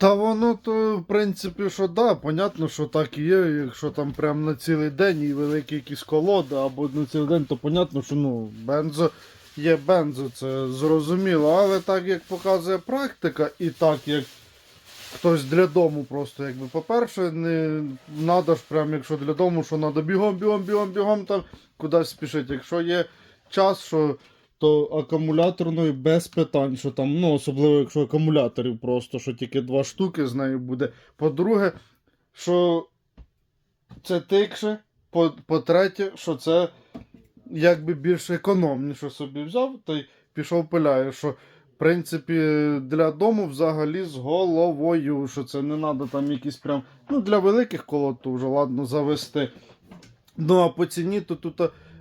Та воно то, в принципі, що да, понятно, що так і є. Якщо там прям на цілий день і великі якісь колоди, або на цілий день, то понятно, що ну, бензо є бензо, це зрозуміло. Але так як показує практика, і так як хтось для дому просто, якби, по-перше, не треба ж прям, якщо для дому, що треба бігом, бігом, бігом, бігом там кудись спішити. Якщо є час, що то акумуляторною без питань, що там, ну, особливо якщо акумуляторів просто, що тільки два штуки з нею буде. По-друге, що це тикше. По- По-третє, що це якби більш економніше собі взяв, та й пішов пиляє, що в принципі для дому взагалі з головою, що це не треба там якісь прям. Ну, для великих колод то вже ладно завести. Ну, а по ціні, то тут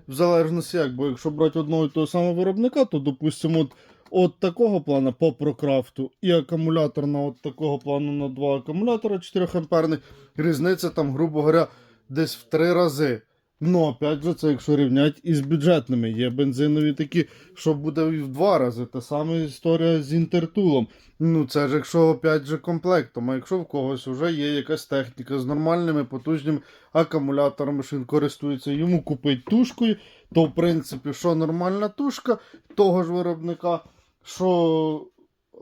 в залежності як, бо якщо брати одного і того самого виробника, то, допустимо, от, от такого плана по прокрафту і акумулятор на от такого плану на два акумулятора 4 амперних, різниця там, грубо говоря, десь в три рази. Ну, опять же, це якщо рівнять із бюджетними. Є бензинові такі, що буде в два рази. Та сама історія з інтертулом. Ну, це ж якщо опять же комплектом. А якщо в когось вже є якась техніка з нормальними потужними акумуляторами, що він користується, йому купить тушкою, то в принципі, що нормальна тушка того ж виробника, що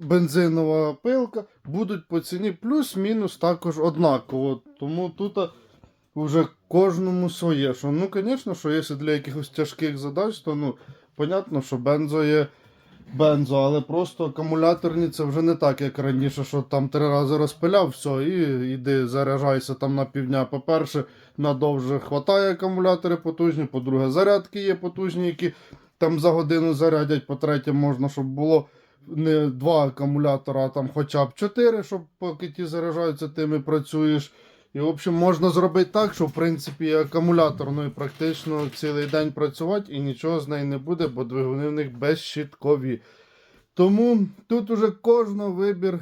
бензинова пилка, будуть по ціні плюс-мінус також однаково. Тому тут вже кожному своє. Що, ну, звісно, що якщо для якихось тяжких задач, то ну, понятно, що бензо є бензо, але просто акумуляторні це вже не так, як раніше, що там три рази розпиляв, все, і йди заряджайся там на півдня. По-перше, надовже хватає акумулятори потужні, по-друге, зарядки є потужні, які там за годину зарядять, по-третє, можна, щоб було не два акумулятора, а там хоча б чотири, щоб поки ті заряджаються, тими працюєш. І, в общем, можна зробити так, що в принципі і практично цілий день працювати і нічого з неї не буде, бо двигуни в них безщиткові. Тому тут уже кожен вибір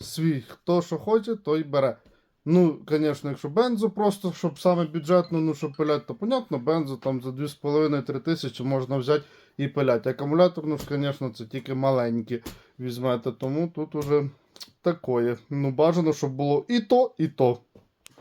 свій. Хто що хоче, той бере. Ну, звісно, якщо бензо просто, щоб саме бюджетно, ну, щоб пиляти, то понятно, бензо там за 2,5-3 тисячі можна взяти і пиляти. Акумулятор, ну ж, звісно, це тільки маленькі візьмете, тому тут уже такое. Ну, бажано, щоб було і то, і то.